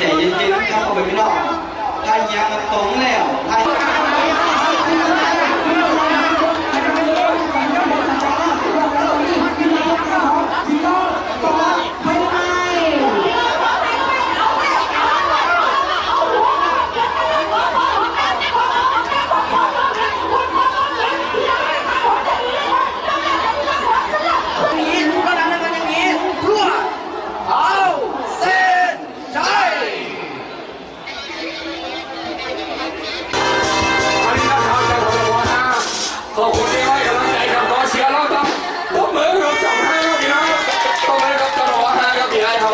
ใจเย็นๆครับเอาไปไม่นอกถ้ายังมันตรงแล้วถ้า ขอบคุณที่ให้กำลังใจกับขอเชียร์เราต้องตบมือกับจับให้ครับพี่น้องต้องให้กับตลอดนะครับพี่ไอ้เขา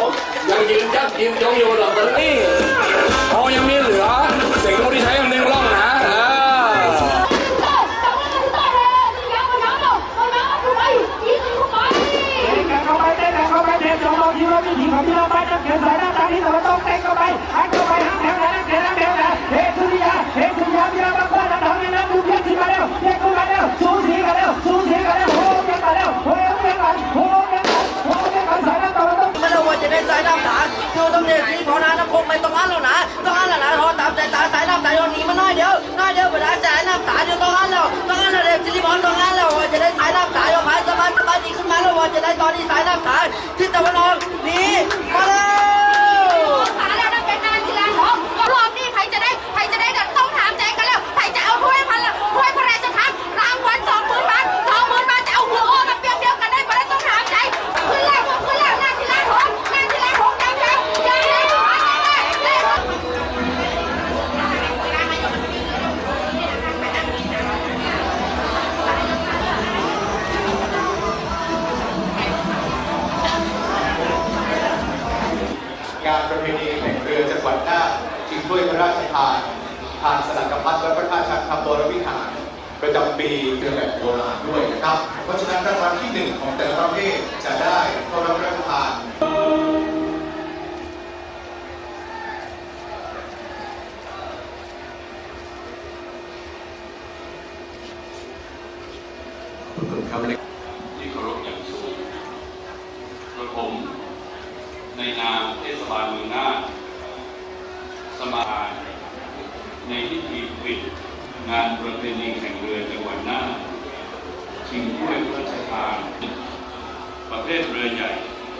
ยังยืนยัดยืนยงอยู่หลังตรงนี้ ได้ว่าจะได้สายน้ำตาคือต้องเรียนที่พอนะน้ำคงไม่ต้องอ่านแล้วนะต้องอ่านแล้วนะพอตามใจตาสายน้ำตาตอนนี้มาน้อยเดียวน้อยเดียวเวลาสายน้ำตาเดี๋ยว งานประเพณีแข่งเรือจังหวัดน่านชิงถ้วยพระราชทานทานสลักพัดและพระธาตุชันคำบรวิหาร ประจำปีเรือแบบโบราณด้วยนะครับ เพราะฉะนั้นรางวัลที่หนึ่งของแต่ละประเภทจะได้เข้ารับพระราชทานที่เคารพอย่างสูงกระผมในนามเทศ บาลเมืองน่านสมาในพิธีปิดงานประเพณีแข่งเรือจังหวัดน่านชิงถ้วยพระราชทาน ประเภทเรือใหญ่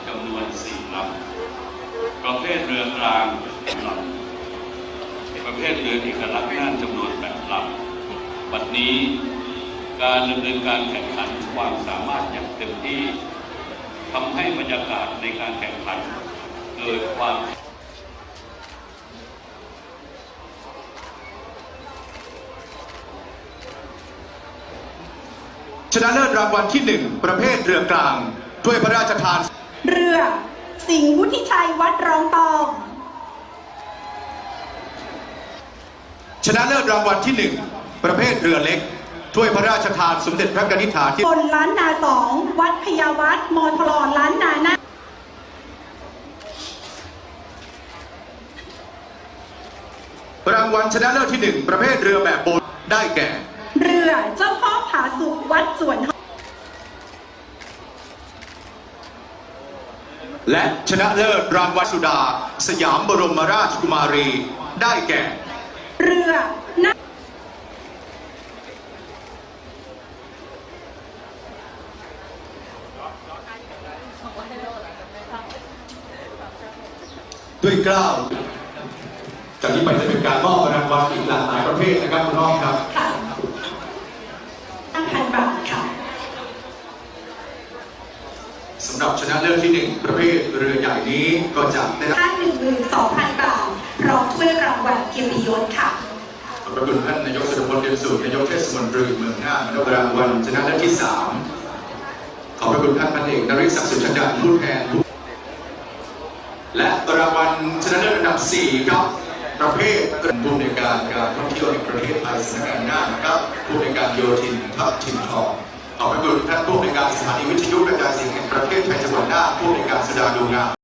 จำนวนสี่ลำประเภทเรือกลางลำประเภทเรือเอกลักษณ์น่านจำนวนแปดลำบัดนี้การดำเนินการแข่งขันความสามารถอย่างเต็มที่ทำให้บรรยากาศในการแข่งขัน เกิดความชนะเลิศรางวัลที่หนึ่งประเภทเรือกลางถ้วยพระราชทาน เรือ สิงห์วุฒิชัยวัดรองตอง ชนะเลิศรางวัลที่หนึ่งประเภทเรือเล็กถ้วยพระราชทานสมเด็จพระกนิษฐาธิบนล้านนาสองวัดพยาวัดมทรล้านนาหน้า รางวัลชนะเลิศที่หนึ่งประเภทเรือแบบโบราณได้แก่ เรือเจ้าพ่อผาสุกวัดสวนทองและชนะเลิศรางวัลสุดา สยามบรมราชกุมารี ได้แก่ เรือนาด้วยเกล้าว จากนี้ไปจะเป็นการมอบรางวัลอีกหลากหลายประเภทนะครับคุณน้องครับค่ะ5,000บาทค่ะสำหรับชนะเลิศที่หนึ่งประเภทเรือใหญ่นี้ก็จะได้รับท่าน12,000บาทพร้อมถ้วยรางวัลเกียรติยศค่ะขอบพระคุณท่านนายกสุรพลเทียนสูตรนายกเทศมนตรีเมืองน่านรับรางวัลชนะเลิศที่สามขอบพระคุณท่านพันเอกนริศศักดิ์สุชาดาผู้แทนผู้และรางวัลชนะเลิศอันดับสี่ครับ ประเภทผู้ในวยการการท่องเที่ยวในประเทศไทยสำนักงานน่านะครับผู้ในการโยธินทัพทิมทองขอบพระคุณท่านผู้ในการสถานีวิทยุกระจายเสียงแห่งประเทศไทยจังหวัดน่านผู้ในการสดาดูงาม